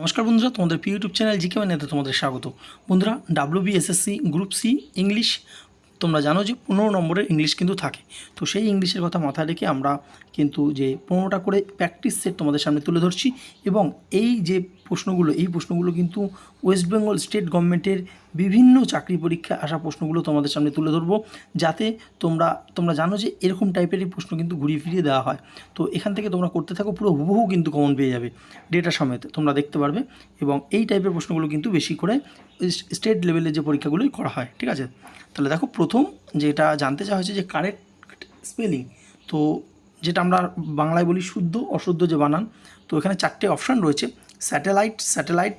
নমস্কার বন্ধুরা, তোমাদের প্রিয় ইউটিউব চ্যানেল জিকে নেতে তোমাদের স্বাগত। বন্ধুরা W BSSC group C English তোমরা জানো যে পনেরো নম্বরের ইংলিশ কিন্তু থাকে। তো সেই ইংলিশের কথা মাথায় রেখে আমরা কিন্তু যে পনেরোটা করে প্র্যাকটিস সেট তোমাদের সামনে তুলে ধরছি এবং এই যে প্রশ্নগুলো, এই প্রশ্নগুলো কিন্তু ওয়েস্ট বেঙ্গল স্টেট গভর্নমেন্টের বিভিন্ন চাকরি পরীক্ষায় আসা প্রশ্নগুলো তোমাদের সামনে তুলে ধরবো, যাতে তোমরা তোমরা জানো যে এরকম টাইপেরই প্রশ্ন কিন্তু ঘুরিয়ে ফিরিয়ে দেওয়া হয়। তো এখান থেকে তোমরা করতে থাকো, পুরো হুবহু কিন্তু কমন পেয়ে যাবে ডেটা সমেত, তোমরা দেখতে পারবে এবং এই টাইপের প্রশ্নগুলো কিন্তু বেশি করে স্টেট লেভেলের যে পরীক্ষাগুলোই করা হয়, ঠিক আছে? তাহলে দেখো প্রথম যেটা জানতে চাওয়া হয়েছে যে কারেক্ট স্পেলিং তো যেটা আমরা বাংলায় বলি শুদ্ধ, অশুদ্ধ যে বানান, তো এখানে চারটে অপশান রয়েছে। Satellite satellite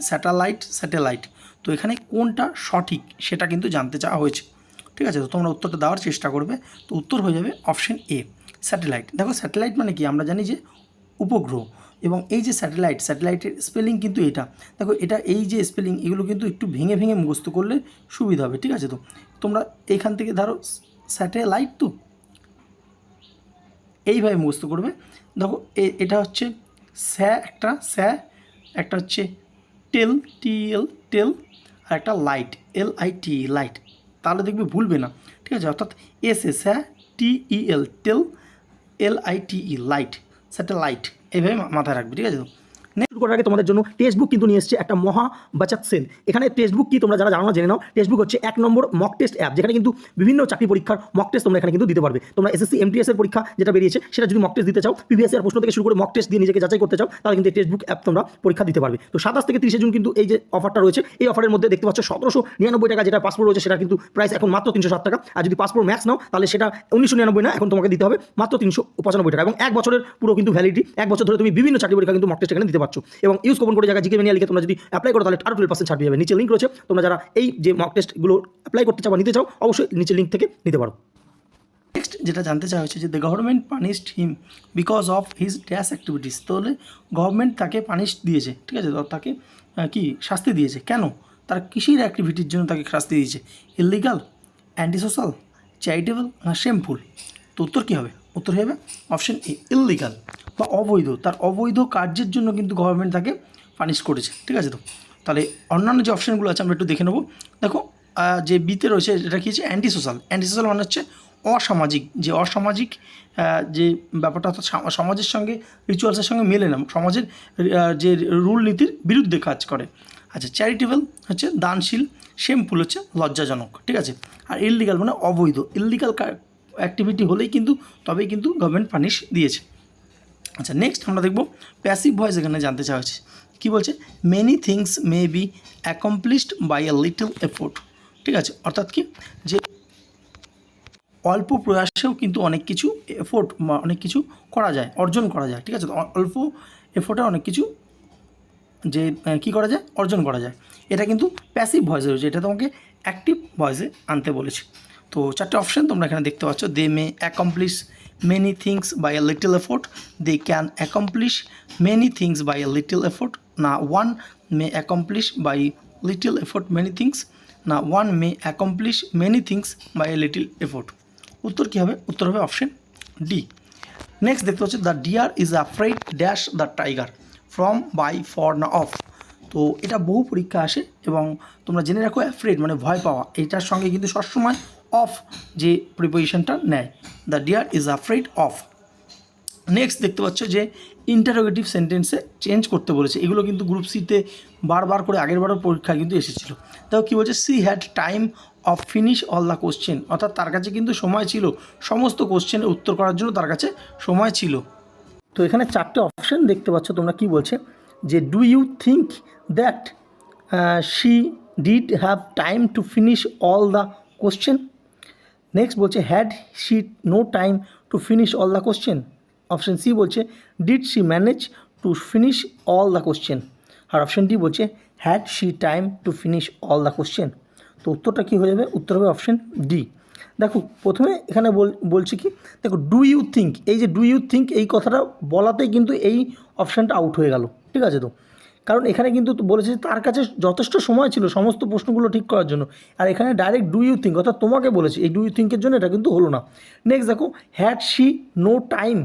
satellite satellite. তো এখানে কোনটা সঠিক সেটা কিন্তু জানতে চাওয়া হয়েছে। ঠিক আছে, তো তোমরা উত্তরটা দেওয়ার চেষ্টা করবে। তো উত্তর হয়ে যাবে অপশন এ, স্যাটেলাইট। দেখো স্যাটেলাইট মানে কি? আমরা জানি যে উপগ্রহ। এবং এই যে স্যাটেলাইট, স্যাটেলাইটের স্পেলিং কিন্তু এটা। দেখো এটা এই যে স্পেলিং, এগুলো কিন্তু একটু ভেঙে ভেঙে মুখস্থ করলে সুবিধা হবে। ঠিক আছে তো? তোমরা এইখান থেকে ধরো স্যাটেলাইট তো এইভাবে মুখস্থ করবে। দেখো এটা হচ্ছে স্যা একটা স্যা, একটা হচ্ছে টেল টি এল টেল, আর একটা light, L I T, light. তাহলে দেখবে ভুলবে না। ঠিক আছে, অর্থাৎ S T E L tell, L I T E, light, satellite. এভাবে মাথায় রাখবে, ঠিক আছে? করার আগে তোমাদের জন্য টেক্সট বুক কিন্তু নিয়ে এসেছে একটা মহা বাচাত সেল। এখানে টেক্সট বুক কি তোমরা যারা জানো না, জেনে নাও। টেক্সট বুক হচ্ছে এক নম্বর মক টেস্ট অ্যাপ যেখানে কিন্তু বিভিন্ন চাকরি পরীক্ষার মক টেস্ট তোমরা এখানে কিন্তু দিতে পারবে। তোমরা এসএসসি এমটিএস এর পরীক্ষা যেটা বেরিয়েছে, সেটা যদি মক টেস্ট দিতে চাও প্রিভিয়াস এর প্রশ্ন থেকে শুরু করে মক টেস্ট দিয়ে নিজেকে যাচাই করতে চাও, তাহলে কিন্তু টেক্সট বুক অ্যাপ তোমরা পরীক্ষা দিতে পারবে। তো সাতাশ থেকে তিরিশে জুন কিন্তু এই যে অফারটা রয়েছে, এই অফারের মধ্যে দেখতে পাচ্ছ সতেরোশো নিরানব্বই টাকা যেটা পাসপোর্ট রয়েছে সেটা কিন্তু প্রাইস এখন মাত্র তিনশো সাত টাকা। আর যদি পাসপোর্ট ম্যাক্স নাও, তাহলে সেটা উনিশশো নিরানব্বই না, এখন তোমাকে দিতে হবে মাত্র তিনশো পঁচানব্বই টাকা। এবং এক বছরের পুরো কিন্তু ভ্যালিডিটি এক বছর ধরে তুমি বিভিন্ন চাকরি পরীক্ষা কিন্তু মক টেস্ট এখানে দিতে পারছ। এবং ইউজ কোপন করে জায়গা জিকে মেনিয়া লিখে তোমরা যদি অ্যাপ্লাই করো, তাহলে আরও টুয়েলভ পার্সেন্ট ছাড় পেয়ে যাবে। নিচে লিঙ্ক রয়েছে, তোমরা যারা এই যে মক টেস্টগুলো অ্যাপ্লাই করতে চাও নিতে চাও, অবশ্যই নিচে লিঙ্ক থেকে নিতে পারো। নেক্সট যেটা জানতে চাওয়া হয়েছে যে the government punished him because of his dash activities তাহলে গভর্নমেন্ট তাকে পানিশ দিয়েছে, ঠিক আছে? তাকে কি, শাস্তি দিয়েছে। কেন? তার কৃষির অ্যাক্টিভিটির জন্য তাকে শাস্তি দিয়েছে। ইলিগাল অ্যান্টি সোশ্যাল চ্যারিটেবল না শেমফুল তো উত্তর কী হবে? উত্তর হবে অপশন এ ইলিগাল বা অবৈধ, তার অবৈধ কার্যের জন্য কিন্তু গভর্নমেন্ট তাকে পানিশ করেছে, ঠিক আছে তো? তাহলে অন্যান্য যে অপশানগুলো আছে আমরা একটু দেখে নেব। দেখো যে বিতে রয়েছে, এটা কী হচ্ছে? অ্যান্টি সোশ্যাল অ্যান্টি সোশ্যাল মানে হচ্ছে অসামাজিক, যে অসামাজিক যে ব্যাপারটা অর্থাৎ সমাজের সঙ্গে রিচুয়ালসের সঙ্গে মেলে না, সমাজের যে রুল নীতির বিরুদ্ধে কাজ করে। আচ্ছা চ্যারিটেবল হচ্ছে দানশীল শেমফুল হচ্ছে লজ্জাজনক, ঠিক আছে? আর ইললিগাল মানে অবৈধ ইললিগাল অ্যাক্টিভিটি হলেই কিন্তু, তবেই কিন্তু গভর্নমেন্ট পানিশ দিয়েছে। আচ্ছা নেক্সট আমরা দেখব প্যাসিভ ভয়েস এখানে জানতে চাওয়া হয়েছে কী বলছে? Many things may be accomplished by a little effort ঠিক আছে? অর্থাৎ কি? যে অল্প প্রয়াসেও কিন্তু অনেক কিছু এফোর্ট অনেক কিছু করা যায়, অর্জন করা যায়। ঠিক আছে? অল্প এফোর্টে অনেক কিছু যে কী করা যায়? অর্জন করা যায়। এটা কিন্তু প্যাসিভ ভয়েসে রয়েছে। এটা তোমাকে অ্যাক্টিভ ভয়েসে আনতে বলেছে। তো চারটে অপশান তোমরা এখানে দেখতে পাচ্ছ। They may accomplish many things by a little effort they can accomplish many things by a little effort না one may accomplish by little effort many things না one may accomplish many things by a little effort উত্তর কী হবে? উত্তর হবে option D next দেখতে পাচ্ছি the deer is afraid dash the tiger from by for না অফ তো এটা বহু পরীক্ষা আসে এবং তোমরা জেনে রাখো অ্যাফ্রেড মানে ভয় পাওয়া। এটার সঙ্গে কিন্তু সবসময় অফ যে প্রিপোজিশনটা নেয়। The dear is afraid of next দেখতে পাচ্ছ যে ইন্টারোগেটিভ সেন্টেন্সে চেঞ্জ করতে বলেছে। এগুলো কিন্তু গ্রুপ সিতে বারবার করে আগের বারও পরীক্ষা কিন্তু এসেছিল। তাও কী বলছে? She had time of finish all the question অর্থাৎ তার কাছে কিন্তু সময় ছিল। সমস্ত কোশ্চেনের উত্তর করার জন্য তার কাছে সময় ছিল। তো এখানে চারটে অপশন দেখতে পাচ্ছ তোমরা কি বলছে? যে do you think that she did have time to finish all the question next বলছে had she no time to finish all the question option C বলছে did she manage to finish all the question R option D বলছে had she time to finish all the question তো উত্তরটা কী হয়ে যাবে? উত্তর হবে option D দেখো, প্রথমে এখানে বল, বলছি কি, দেখো ডু ইউ থিঙ্ক এই যে ডু ইউ থিঙ্ক এই কথাটা বলাতেই কিন্তু এই অপশানটা আউট হয়ে গেল। ঠিক আছে তো? কারণ এখানে কিন্তু বলেছে তার কাছে যথেষ্ট সময় ছিল সমস্ত প্রশ্নগুলো ঠিক করার জন্য। আর এখানে ডাইরেক্ট ডু ইউ থিঙ্ক অর্থাৎ তোমাকে বলেছে, এই ডু ইউ থিঙ্কের জন্য এটা কিন্তু হলো না। নেক্সট দেখো had she no time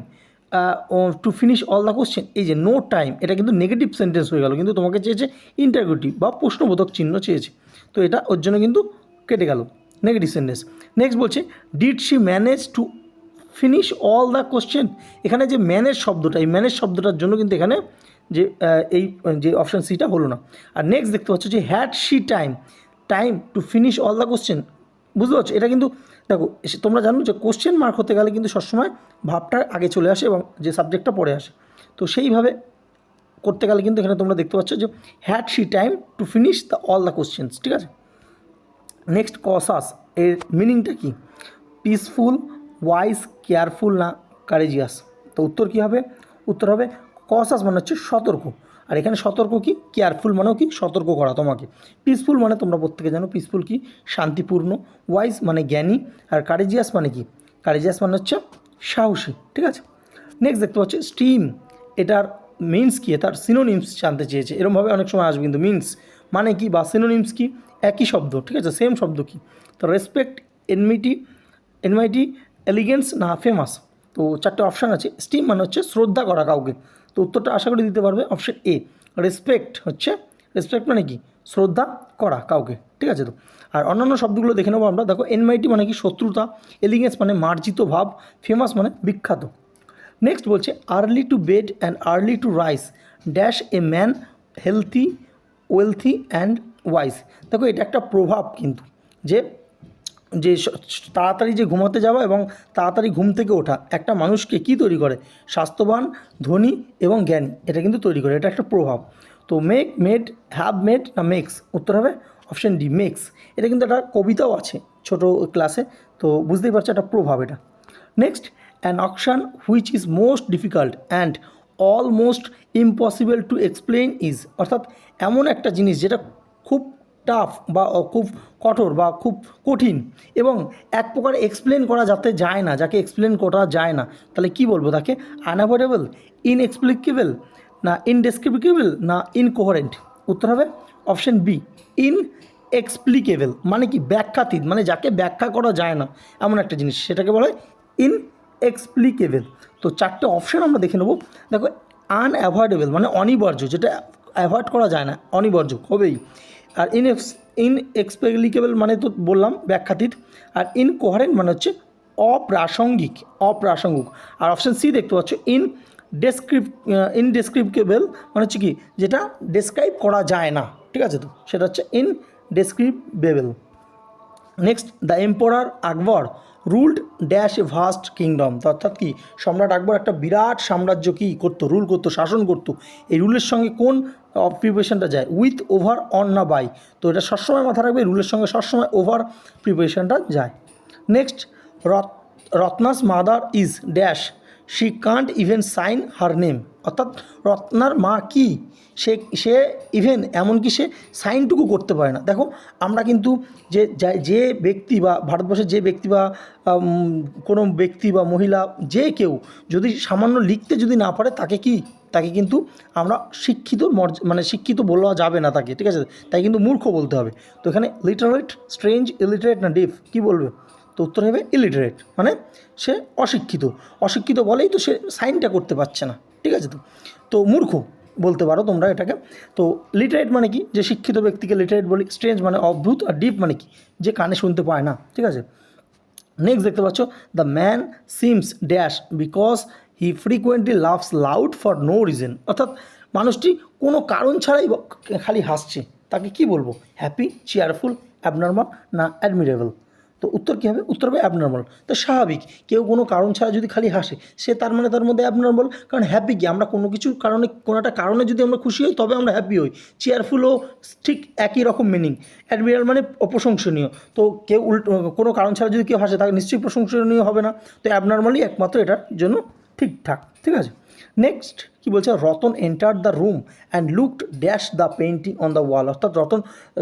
to finish all the question এই যে নো টাইম এটা কিন্তু নেগেটিভ সেন্টেন্স হয়ে গেল, কিন্তু তোমাকে চেয়েছে ইন্টারগ্রেটিভ বা প্রশ্নবোধক চিহ্ন চেয়েছে। তো এটা ওর জন্য কিন্তু কেটে গেল নেগেটিভ সেন্টেন্স নেক্সট বলছে did she manage to finish all the question এখানে যে ম্যানেজ শব্দটা, এই ম্যানেজ শব্দটার জন্য কিন্তু এখানে যে এই, যে অপশান সিটা হলো না। আর নেক্সট দেখতে পাচ্ছ যে had she time time to finish all the question বুঝতে পারছ? এটা কিন্তু, দেখো তোমরা জানো যে কোশ্চেন মার্ক হতে গেলে কিন্তু সবসময় ভাবটা আগে চলে আসে এবং যে সাবজেক্টটা পরে আসে। তো সেইভাবে করতে গেলে কিন্তু এখানে তোমরা দেখতে পাচ্ছ যে had she time to finish the all the questions ঠিক আছে? নেক্সট কসাস এর মিনিংটা কি? পিসফুল ওয়াইজ কেয়ারফুল না কারেজিয়াস তো উত্তর কী হবে? উত্তর হবে কসাস মানে হচ্ছে সতর্ক। আর এখানে সতর্ক কি? কেয়ারফুল মানেও কি? সতর্ক করা তোমাকে। পিসফুল মানে তোমরা প্রত্যেকে জানো পিসফুল কি? শান্তিপূর্ণ, ওয়াইজ মানে জ্ঞানী, আর কারেজিয়াস মানে কি? কারেজিয়াস মানে হচ্ছে সাহসী, ঠিক আছে? নেক্সট দেখতে পাচ্ছি স্টিম এটার মিন্স কি? তার সিনোনিমস জানতে চেয়েছে। এরমভাবে অনেক সময় আসবে কিন্তু মিন্স মানে কি বা সিনোনিমস কি? একই শব্দ, ঠিক আছে? সেম শব্দ কি? তো রেসপেক্ট এনমিটি এনমাইটি এলিগেন্স না ফেমাস তো চারটে অপশান আছে। স্টিম মানে হচ্ছে শ্রদ্ধা করা কাউকে। তো উত্তরটা আশা করি দিতে পারবে অপশান এ রেসপেক্ট হচ্ছে রেসপেক্ট মানে কি? শ্রদ্ধা করা কাউকে, ঠিক আছে তো? আর অন্যান্য শব্দগুলো দেখে নেব আমরা, দেখো এনমাইটি মানে কি? শত্রুতা এলিগেন্স মানে মার্জিত ভাব ফেমাস মানে বিখ্যাত। নেক্সট বলছে early to bed and early to rise dash a man healthy wealthy and wise দেখো এটা একটা প্রভাব কিন্তু, যে যে তাড়াতাড়ি যে ঘুমাতে যাওয়া এবং তাড়াতাড়ি ঘুম থেকে ওঠা, একটা মানুষকে কি তৈরি করে? স্বাস্থ্যবান, ধনী এবং জ্ঞানী, এটা কিন্তু তৈরি করে, এটা একটা প্রভাব। তো মেক মেড হ্যাভ মেড না মেক্স উত্তর হবে অপশন ডি মেক্স এটা কিন্তু একটা কবিতাও আছে ছোট ক্লাসে তো বুঝতেই পারছ একটা প্রভাব এটা। Next an occasion which is most difficult and almost impossible to explain is অর্থাৎ এমন একটা জিনিস যেটা খুব টাফ বা খুব কঠোর বা, খুব কঠিন এবং এক প্রকার এক্সপ্লেন করা যাতে যায় না, যাকে এক্সপ্লেন করা যায় না, তাহলে কি বলব তাকে? আনঅ্যাভয়েডেবল ইনএক্সপ্লিকেবল না ইনডেসক্রিপিকেবল না ইনকোহারেন্ট উত্তর হবে অপশন বি ইন এক্সপ্লিকেবল মানে কি ব্যাখ্যাতীত মানে যাকে ব্যাখ্যা করা যায় না, এমন একটা জিনিস, সেটাকে বলে ইন এক্সপ্লিকেবল তো চারটে অপশন আমরা দেখে নেব, দেখো আনঅ্যাভয়েডেবল মানে অনিবার্য, যেটা অ্যাভয়েড করা যায় না, অনিবার্য, হবেই। আর ইন ইন এক্সপ্লিকেবল মানে তো বললাম ব্যাখ্যাতীত, আর ইনকোহারেন্ট মানে হচ্ছে অপ্রাসঙ্গিক অপ্রাসঙ্গিক। আর অপশান সি দেখতে পাচ্ছ ইন ডেসক্রিপ ইনডেসক্রিপকেবল মানে হচ্ছে কি, যেটা ডেসক্রাইব করা যায় না, ঠিক আছে তো? সেটা হচ্ছে indescribable next the emperor Akbar. Ruled dash a vast kingdom. অর্থাৎ কি? সম্রাট আকবর একটা বিরাট সাম্রাজ্য কী করতো, রুল করতো, শাসন করতো। এই রুলের সঙ্গে কোন প্রিপারেশনটা যায়? উইথ ওভার অন না বাই। তো এটা সবসময় মাথা রাখবে, রুলের সঙ্গে সবসময় ওভার প্রিপারেশনটা যায়। নেক্সট, রত, Ratna's mother is dash. She can't even sign her name. অর্থাৎ রত্নার মা কি? সে সে ইভেন এমনকি সে সাইনটুকু করতে পারে না। দেখো, আমরা কিন্তু যে যে ব্যক্তি বা ভারতবর্ষের যে ব্যক্তি বা কোনো ব্যক্তি বা মহিলা যে কেউ যদি সামান্য লিখতে যদি না পারে, তাকে কি, তাকে কিন্তু আমরা শিক্ষিত মানে শিক্ষিত বলা যাবে না তাকে, ঠিক আছে? তাই কিন্তু মূর্খ বলতে হবে। তো এখানে লিটারেট স্ট্রেঞ্জ ইলিটারেট না ডিফ কী বলবে? তো উত্তর হবে ইলিটারেট মানে সে অশিক্ষিত। অশিক্ষিত বলেই তো সে সাইনটা করতে পারছে না। ঠিক আছে তো? তো মূর্খ বলতে পারো তোমরা এটাকে। তো লিটারেট মানে কি? যে শিক্ষিত ব্যক্তিকে লিটারেট বলি স্ট্রেঞ্জ মানে অদ্ভুত আর ডিপ মানে কি? যে কানে শুনতে পায় না, ঠিক আছে? নেক্সট দেখতে পাচ্ছ the man seems dash because he frequently laughs loud for no reason অর্থাৎ মানুষটি কোনো কারণ ছাড়াই খালি হাসছে। তাকে কি বলব? হ্যাপি চেয়ারফুল অ্যাবনর্মাল না অ্যাডমিরেবল তো উত্তর কী হবে? উত্তর হবে অ্যাবনর্মাল তো স্বাভাবিক। কেউ কোনো কারণ ছাড়া যদি খালি হাসে, সে তার মানে তার মধ্যে অ্যাবনর্মাল কারণ হ্যাপি কি? আমরা কোনো কিছুর কারণে, কোনো একটা কারণে যদি আমরা খুশি হই, তবে আমরা হ্যাপি হই। চেয়ারফুলও ঠিক একই রকম মিনিং অ্যাডমিরাল মানে প্রশংসনীয় তো কেউ উল্টো, কোনো কারণ ছাড়া যদি কেউ হাসে, তাকে নিশ্চয়ই প্রশংসনীয় হবে না। তো অ্যাবনর্মালি একমাত্র এটার জন্য ঠিকঠাক। ঠিক আছে? নেক্সট কি বলছে? Ratan enter the room and looked dash the painting on the wall অর্থাৎ রতন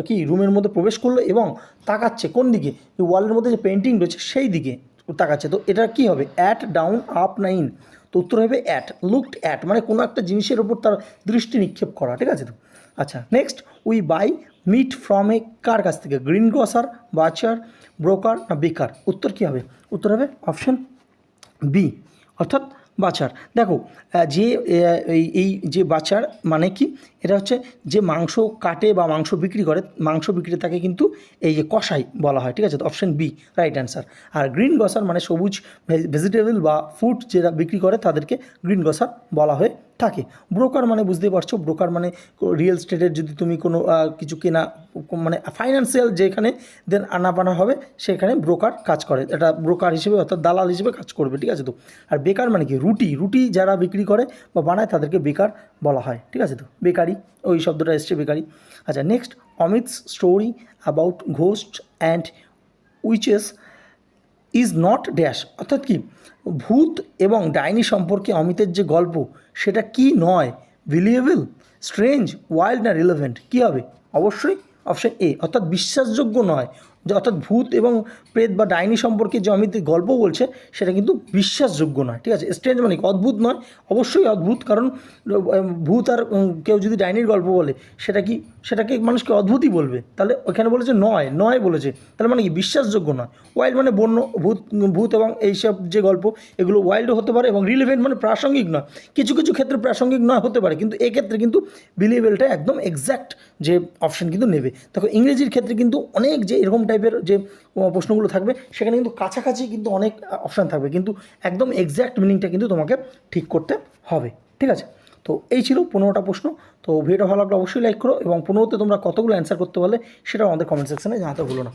কি রুমের মধ্যে প্রবেশ করল এবং তাকাচ্ছে কোন দিকে? ওয়ালের মধ্যে যে পেন্টিং রয়েছে সেই দিকে তাকাচ্ছে। তো এটা কি হবে? অ্যাট ডাউন আপ নাইন তো উত্তর হবে অ্যাট লুকড অ্যাট মানে কোনো একটা জিনিসের ওপর তার দৃষ্টি নিক্ষেপ করা, ঠিক আছে তো? আচ্ছা next we buy meat from a কার কাছ থেকে? গ্রিন গ্রসার বাচার ব্রোকার না বেকার? উত্তর কী হবে? উত্তর হবে অপশন বি অর্থাৎ বাছার। দেখো যে এই যে বাছার মানে কি? এটা হচ্ছে যে মাংস কাটে বা মাংস বিক্রি করে, মাংস বিক্রেতাকে কিন্তু এই যে কষাই বলা হয়, ঠিক আছে? তো অপশন বি রাইট অ্যান্সার আর গ্রিন গসার মানে সবুজ ভেজিটেবল বা ফুড যেটা বিক্রি করে, তাদেরকে গ্রিন গসার বলা হয়ে। থাকে। ব্রোকার মানে বুঝতেই পারছ ব্রোকার মানে রিয়েল স্টেটের যদি তুমি কোনো কিছু কেনা মানে ফাইন্যান্সিয়াল যেখানে দেন আনাপানা হবে, সেখানে ব্রোকার কাজ করে। এটা ব্রোকার হিসেবে অর্থাৎ দালাল হিসেবে কাজ করবে, ঠিক আছে তো? আর বেকার মানে কি? রুটি। রুটি যারা বিক্রি করে বা বানায়, তাদেরকে বেকার বলা হয়, ঠিক আছে তো? বেকারি, ওই শব্দটা এসছে, বেকারি। আচ্ছা next Amit's story about ghost and witches is not dash. অর্থাৎ কি? ভূত এবং ডাইনি সম্পর্কে অমিতের যে গল্প, সেটা কি নয়? বিলিয়েবল স্ট্রেঞ্জ ওয়াইল্ড না রিলেভেন্ট কী হবে? অবশ্যই অপশান এ অর্থাৎ বিশ্বাসযোগ্য নয়। অর্থাৎ ভূত এবং প্রেত বা ডাইনি সম্পর্কে যে অমিত গল্প বলছে, সেটা কিন্তু বিশ্বাসযোগ্য নয়, ঠিক আছে? স্ট্রেঞ্জ মানে? অদ্ভুত নয়? অবশ্যই অদ্ভুত, কারণ ভূত আর কেউ যদি ডাইনির গল্প বলে, সেটা কি, সেটাকে মানুষকে অদ্ভুতই বলবে? তাহলে ওখানে বলেছে নয় নয় বলেছে। তাহলে মানে কি? বিশ্বাসযোগ্য নয়। ওয়াইল্ড মানে বন্য, ভূত ভূত এবং এইসব যে গল্প, এগুলো ওয়াইল্ডও হতে পারে এবং রিলেভেন্ট মানে প্রাসঙ্গিক নয়। কিছু কিছু ক্ষেত্রে প্রাসঙ্গিক নয়, হতে পারে, কিন্তু এক্ষেত্রে কিন্তু বিলিয়েবলটা একদম এক্স্যাক্ট যে অপশন কিন্তু নেবে। দেখো, ইংরেজির ক্ষেত্রে কিন্তু অনেক যে এরকম টাইপের যে প্রশ্নগুলো থাকবে, সেখানে কিন্তু কাছাকাছি কিন্তু অনেক অপশান থাকবে। কিন্তু একদম এক্স্যাক্ট মিনিংটা কিন্তু তোমাকে ঠিক করতে হবে। ঠিক আছে? তো এই ছিল পনেরোটা প্রশ্ন। তো ভিডিওটা ভালো লাগলে অবশ্যই লাইক করো এবং পনেরোতে তোমরা কতগুলো অ্যান্সার করতে পারলে সেটা আমাদের কমেন্ট সেকশানে জানাতে ভুলো না।